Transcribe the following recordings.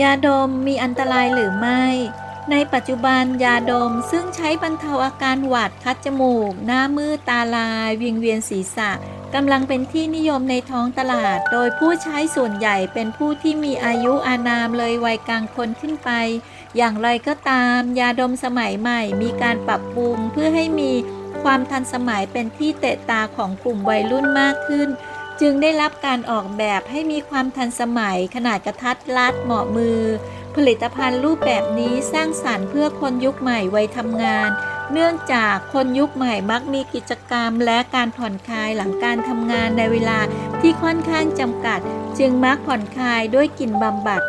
ยาดมมีอันตรายหรือไม่ ในปัจจุบันยาดมซึ่งใช้บรรเทาอาการหวัดคัดจมูก หน้ามืดตาลาย วิงเวียนศีรษะกำลังเป็นที่นิยมในท้องตลาด โดยผู้ใช้ส่วนใหญ่เป็นผู้ที่มีอายุอานามเลยวัยกลางคนขึ้นไป อย่างไรก็ตาม ยาดมสมัยใหม่มีการปรับปรุงเพื่อให้มีความทันสมัยเป็นที่เตะตาของกลุ่มวัยรุ่นมากขึ้น จึงได้รับการออกแบบให้มีความทันสมัยขนาดกระทัดรัดเหมาะมือ ผลิตภัณฑ์รูปแบบนี้สร้างสารรค์เพื่อคนยุคใหม่วัยทำงาน เนื่องจากคนยุคใหม่มักมีกิจกรรมและการผ่อนคลายหลังการทำงานในเวลาที่ค่อนข้างจำกัด จึงมักผ่อนคลายด้วยกลิ่นบำบัด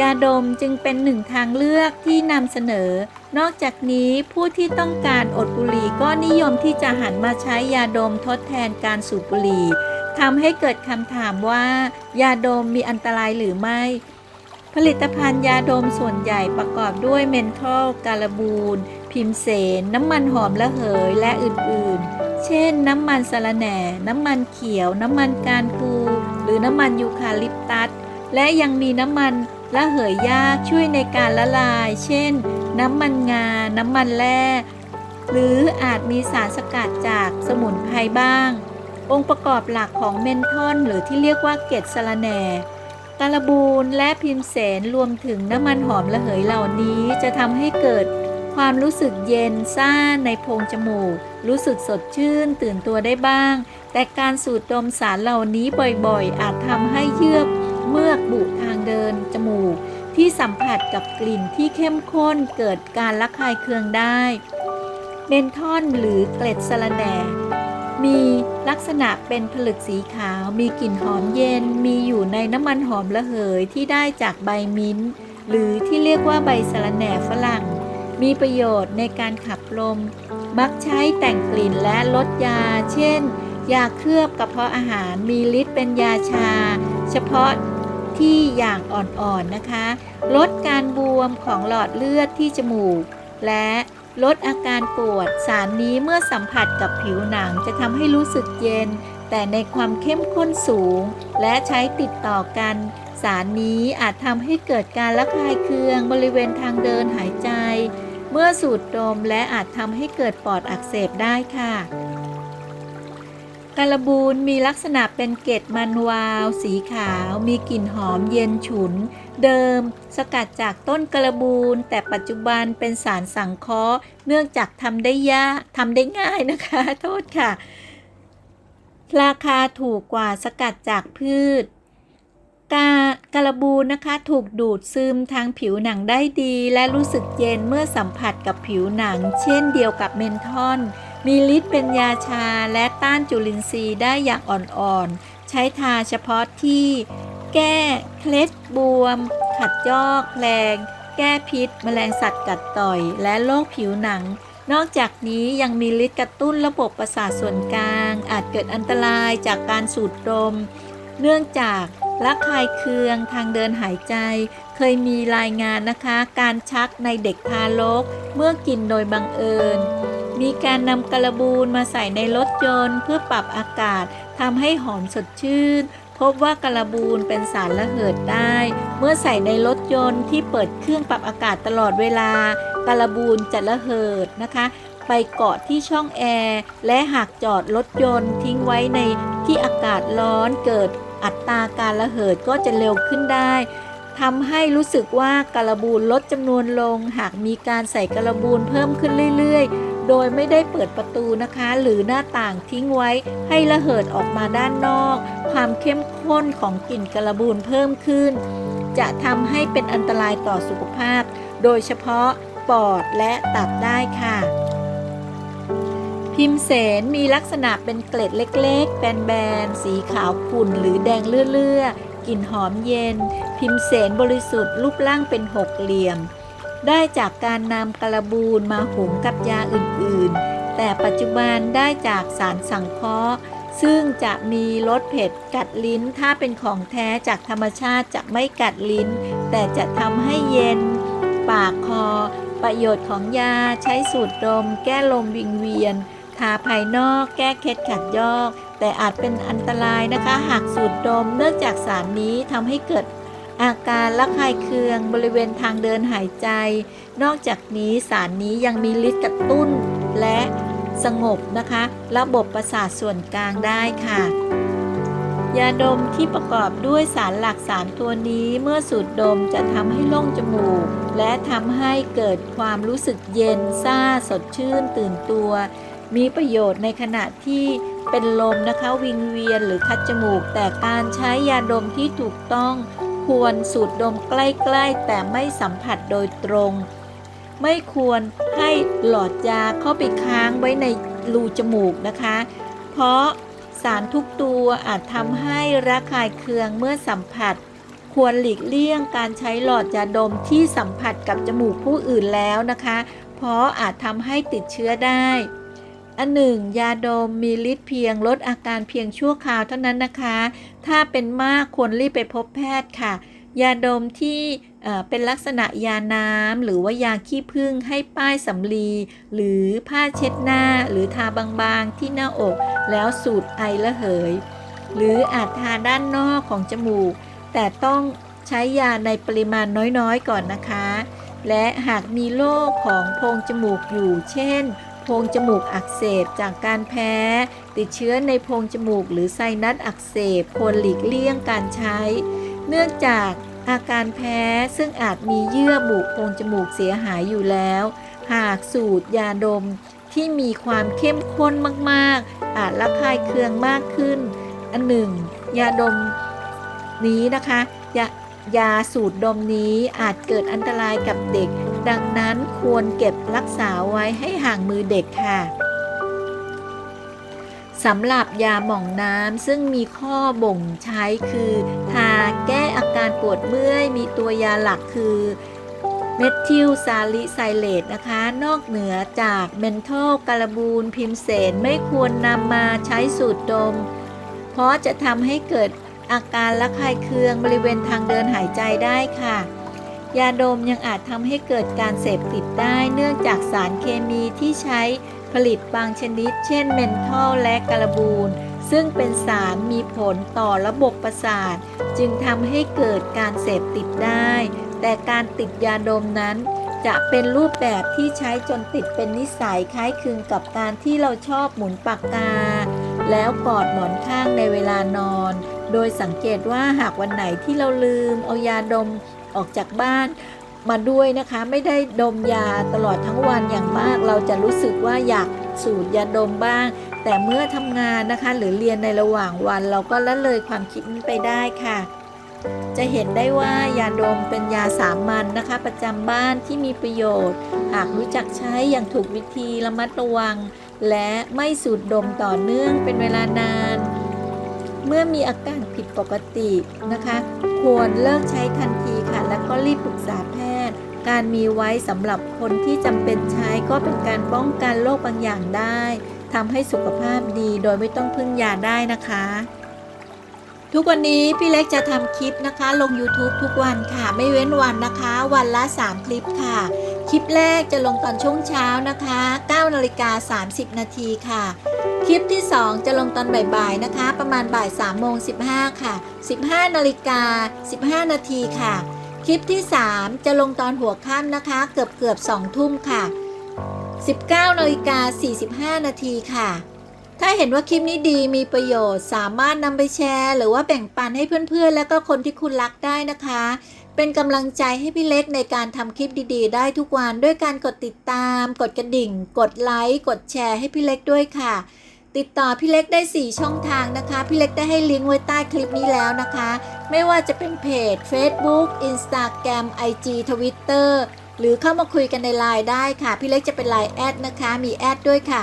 ยาดมจึงเป็นหนึ่งทางเลือกที่นำเสนอ นอกจากนี้ผู้ที่ต้องการอดบุหรี่ก็นิยมที่จะหันมาใช้ยาดมทดแทนการสูบบุหรี่ ทำให้เกิดคำถามว่า ยาดมมีอันตรายหรือไม่ ผลิตภัณฑ์ยาดมส่วนใหญ่ประกอบด้วยเมนทอลการบูน พิมเสน น้ำมันหอมระเหย และอื่น ๆ เช่น น้ำมันสะระแหน่ น้ำมันเขียว น้ำมันการพูหรือน้ำมันยูคาลิปตัส และยังมีน้ำมันระเหยหญ้าช่วยในการละลาย เช่น น้ำมันงา น้ำมันแร่ หรืออาจมีสารสกัดจากสมุนไพรบ้าง องค์ประกอบหลักของเมนทอนหรือที่เรียกว่าเกตสะระแหน่การบูนและพิมเสนรวมถึงน้ำมันหอมระเหยเหล่านี้จะทำให้เกิดความรู้สึกเย็นซ่านในโพรงจมูก รู้สึกสดชื่นตื่นตัวได้บ้าง แต่การสูดดมสารเหล่านี้บ่อยๆ อาจทำให้เยือกเมือกบุทางเดินจมูก ที่สัมผัสกับกลิ่นที่เข้มข้นเกิดการระคายเคืองได้เมนทอนหรือเกล็ดสะระแหน่ มีลักษณะเป็นผลึกสีขาว มีกลิ่นหอมเย็น มีอยู่ในน้ำมันหอมระเหยที่ได้จากใบมิ้นท์หรือที่เรียกว่าใบสะระแหน่ฝรั่ง มีประโยชน์ในการขับลม มักใช้แต่งกลิ่นและลดยา เช่น ยาเคลือบกระเพาะอาหาร มีฤทธิ์เป็นยาชา เฉพาะที่อย่างอ่อนๆนะคะ ลดการบวมของหลอดเลือดที่จมูก และ ลดอาการปวด สารนี้เมื่อสัมผัสกับผิวหนังจะทำให้รู้สึกเย็น แต่ในความเข้มข้นสูง และใช้ติดต่อกัน สารนี้อาจทำให้เกิดการระคายเคืองบริเวณทางเดินหายใจ เมื่อสูดดมและอาจทำให้เกิดปอดอักเสบได้ค่ะการบูนมีลักษณะเป็นเกล็ดมันวาว สีขาว มีกลิ่นหอมเย็นฉุน เดิม สกัดจากต้นกระบูนแต่ปัจจุบันเป็นสารสังเคราะห์ เนื่องจากทำได้ยากทำได้ง่ายนะคะ โทษค่ะ ราคาถูกกว่าสกัดจากพืชกาการบูนนะคะถูกดูดซึมทางผิวหนังได้ดี และรู้สึกเย็นเมื่อสัมผัสกับผิวหนัง เช่นเดียวกับเมนทอน มีฤทธิ์เป็นยาชาและต้านจุลินทรีย์ได้อย่างอ่อนๆ ใช้ทาเฉพาะที่ แก้เคล็ดบวม ขัดยอกแผลงแก้พิษ แมลงสัตว์กัดต่อย และโรคผิวหนัง นอกจากนี้ยังมีฤทธิ์กระตุ้นระบบประสาทส่วนกลาง อาจเกิดอันตรายจากการสูดดม เนื่องจากระคายเคืองทางเดินหายใจ เคยมีรายงานนะคะ การชักในเด็กทารก เมื่อกินโดยบังเอิญ มีการนำกระบูนมาใส่ในรถยนต์ เพื่อปรับอากาศทำให้หอมสดชื่น พบว่ากระบูนเป็นสารระเหิดได้ เมื่อใส่ในรถยนต์ที่เปิดเครื่องปรับอากาศตลอดเวลากระบูนจะระเหิดนะคะ ไปเกาะที่ช่องแอร์และหากจอดรถยนต์ทิ้งไว้ในที่อากาศร้อนเกิดอัตราการระเหิดก็จะเร็วขึ้นได้ทำให้รู้สึกว่าการบูนลดจำนวนลง หากมีการใส่การบูนเพิ่มขึ้นเรื่อยๆ โดยไม่ได้เปิดประตูนะคะ หรือหน้าต่างทิ้งไว้ให้ระเหิดออกมาด้านนอก ความเข้มข้นของกลิ่นการบูนเพิ่มขึ้น จะทำให้เป็นอันตรายต่อสุขภาพ โดยเฉพาะปอดและตับได้ค่ะพิมเสนมีลักษณะเป็นเกล็ดเล็กๆ แบนๆ สีขาวขุ่นหรือแดงเลื่อยๆกลิ่นหอมเย็น พิมเสนบริสุทธิ์รูปร่างเป็นหกเหลี่ยม ได้จากการนำกระบูนมาหุงกับยาอื่นๆ แต่ปัจจุบันได้จากสารสังเคราะห์ ซึ่งจะมีรสเผ็ดกัดลิ้น ถ้าเป็นของแท้จากธรรมชาติจะไม่กัดลิ้น แต่จะทำให้เย็น ปากคอ ประโยชน์ของยาใช้สูดดม แก้ลมวิงเวียน ทาภายนอก แก้เคล็ดขัดยอก แต่อาจเป็นอันตรายนะคะ หากสูดดมเนื่องจากสารนี้ทำให้เกิด อาการระคายเคืองบริเวณทางเดินหายใจ นอกจากนี้สารนี้ยังมีฤทธิ์กระตุ้นและสงบนะคะ ระบบประสาทส่วนกลางได้ค่ะ ยาดมที่ประกอบด้วยสารหลักสามตัวนี้เมื่อสูดดมจะทำให้โล่งจมูก และทำให้เกิดความรู้สึกเย็นซ่าสดชื่นตื่นตัว มีประโยชน์ในขณะที่เป็นลมนะคะวิงเวียนหรือคัดจมูก แต่การใช้ยาดมที่ถูกต้อง ควรสูดดมใกล้ๆ แต่ไม่สัมผัสโดยตรง ไม่ควรให้หลอดยาเข้าไปค้างไว้ในรูจมูกนะคะ เพราะสารทุกตัวอาจทำให้ระคายเคืองเมื่อสัมผัส ควรหลีกเลี่ยงการใช้หลอดยาดมที่สัมผัสกับจมูกผู้อื่นแล้วนะคะ เพราะอาจทำให้ติดเชื้อได้ อันหนึ่งยาดมมีฤทธิ์เพียงลดอาการเพียงชั่วคราวเท่านั้นนะคะ ถ้าเป็นมากควรรีบไปพบแพทย์ค่ะ ยาดมที่เป็นลักษณะยาน้ำหรือว่ายาขี้ผึ้งให้ป้ายสำลี หรือผ้าเช็ดหน้า หรือทาบางๆที่หน้าอก แล้วสูดไอระเหย หรืออาจทาด้านนอกของจมูก แต่ต้องใช้ยาในปริมาณน้อยๆ ก่อนนะคะ และหากมีโรคของโพรงจมูกอยู่ เช่น พรงจมูกอักเสบจากการแพ้ ติดเชื้อในโพรงจมูกหรือไซนัสอักเสบควรหลีกเลี่ยงการใช้ เนื่องจากอาการแพ้ซึ่งอาจมีเยื่อบุโพรงจมูกเสียหายอยู่แล้ว หากสูตรยาดมที่มีความเข้มข้นมากๆ อาจระคายเคืองมากขึ้น อันหนึ่ง ยาดมนี้นะคะยา ยาสูตรดมนี้อาจเกิดอันตรายกับเด็ก ดังนั้นควรเก็บรักษาไว้ให้ห่างมือเด็กค่ะสำหรับยาหม่องน้ำซึ่งมีข้อบ่งใช้คือทาแก้อาการปวดเมื่อย มีตัวยาหลักคือเมทิลซาลิไซเลตนะคะ นอกเหนือจากเมนทอลการบูนพิมเสนไม่ควรนำมาใช้สูตรดม เพราะจะทำให้เกิด อาการระคายเคืองบริเวณทางเดินหายใจได้ค่ะ ยาดมยังอาจทำให้เกิดการเสพติดได้เนื่องจากสารเคมีที่ใช้ผลิตบางชนิด เช่นเมนทอลและการบูนซึ่งเป็นสารมีผลต่อระบบประสาท จึงทำให้เกิดการเสพติดได้ แต่การติดยาดมนั้นจะเป็นรูปแบบที่ใช้จนติดเป็นนิสัยคล้ายคลึงกับการที่เราชอบหมุนปากกา แล้วกอดหมอนข้างในเวลานอน โดยสังเกตว่าหากวันไหนที่เราลืมเอายาดมออกจากบ้านมาด้วยนะคะ ไม่ได้ดมยาตลอดทั้งวันอย่างมาก เราจะรู้สึกว่าอยากสูดยาดมบ้าง แต่เมื่อทำงานนะคะ หรือเรียนในระหว่างวัน เราก็ละเลยความคิดนี้ไปได้ค่ะจะเห็นได้ว่ายาดมเป็นยาสามัญนนะคะ ประจำบ้านที่มีประโยชน์ หากรู้จักใช้อย่างถูกวิธีระมัดระวัง และไม่สูดดมต่อเนื่องเป็นเวลานาน เมื่อมีอาการผิดปกตินะคะ ควรเลิกใช้ทันทีค่ะ แล้วก็รีบปรึกษาแพทย์ การมีไว้สำหรับคนที่จำเป็นใช้ก็เป็นการป้องกันโรคบางอย่างได้ทำให้สุขภาพดีโดยไม่ต้องพึ่งยาได้นะคะ ทุกวันนี้พี่เล็กจะทำคลิปนะคะ ลง YouTube ทุกวันค่ะ ไม่เว้นวันนะคะ วันละ 3 คลิปค่ะ คลิปแรกจะลงตอนช่วงเช้านะคะ9นาฬิกา30 นาทีค่ะ คลิปที่ 2 จะลงตอนบ่ายๆนะคะ ประมาณบ่าย3โมง15 ค่ะ 15นาฬิกา15 นาทีค่ะ คลิปที่ 3 จะลงตอนหัวค่ำนะคะ เกือบเกือบ2ทุ่มค่ะ 19นาฬิกา45 นาทีค่ะถ้าเห็นว่าคลิปนี้ดีมีประโยชน์ สามารถนำไปแชร์ หรือว่าแบ่งปันให้เพื่อนๆ และก็คนที่คุณรักได้นะคะ เป็นกำลังใจให้พี่เล็กในการทำคลิปดีๆ ได้ทุกวันด้วยการกดติดตาม กดกระดิ่ง กดไลค์ กดแชร์ให้พี่เล็กด้วยค่ะ ติดต่อพี่เล็กได้ 4 ช่องทางนะคะ พี่เล็กได้ให้ลิงก์ไว้ใต้คลิปนี้แล้วนะคะ ไม่ว่าจะเป็นเพจ Facebook Instagram IG Twitter หรือเข้ามาคุยกันในไลน์ได้ค่ะ พี่เล็กจะเป็นไลน์แอดนะคะ มีแอดด้วยค่ะ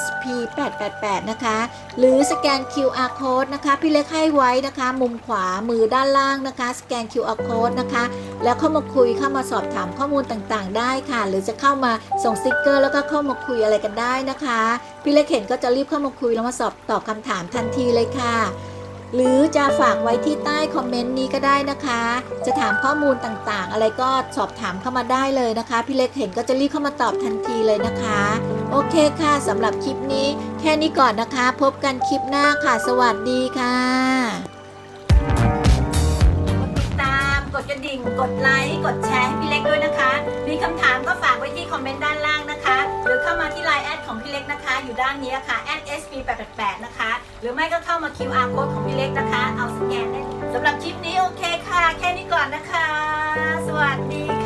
@sp888 นะคะ หรือสแกน QR code นะคะ พี่เล็กให้ไว้นะคะ มุมขวามือด้านล่างนะคะ สแกน QR code นะคะ แล้วเข้ามาคุยเข้ามาสอบถามข้อมูลต่างๆ ได้ค่ะ หรือจะเข้ามาส่งสติกเกอร์ แล้วก็เข้ามาคุยอะไรกันได้นะคะ พี่เล็กเห็นก็จะรีบเข้ามาคุยแล้วมาสอบตอบคำถามทันทีเลยค่ะ หรือจะฝากไว้ที่ใต้คอมเมนต์นี้ก็ได้นะคะ จะถามข้อมูลต่างๆ อะไรก็สอบถามเข้ามาได้เลยนะคะ พี่เล็กเห็นก็จะรีบเข้ามาตอบทันทีเลยนะคะ โอเคค่ะสำหรับคลิปนี้ แค่นี้ก่อนนะคะ พบกันคลิปหน้าค่ะ สวัสดีค่ะติดตามกระดิ่ง กดไลค์ กดแชร์ให้พี่เล็กด้วยนะคะ มีคำถามก็ฝากไว้ที่คอมเมนต์ด้านล่างนะคะ หรือเข้ามาที่ไลน์แอดของพี่เล็กนะคะ อยู่ด้านนี้ค่ะ sp 8 8นะคะ รือไม่ก็เข้ามา QR code ของพี่เล็กนะคะ เอาสแกนได้สำหรับคลิปนี้โอเคค่ะ แค่นี้ก่อนนะคะ สวัสดีค่ะ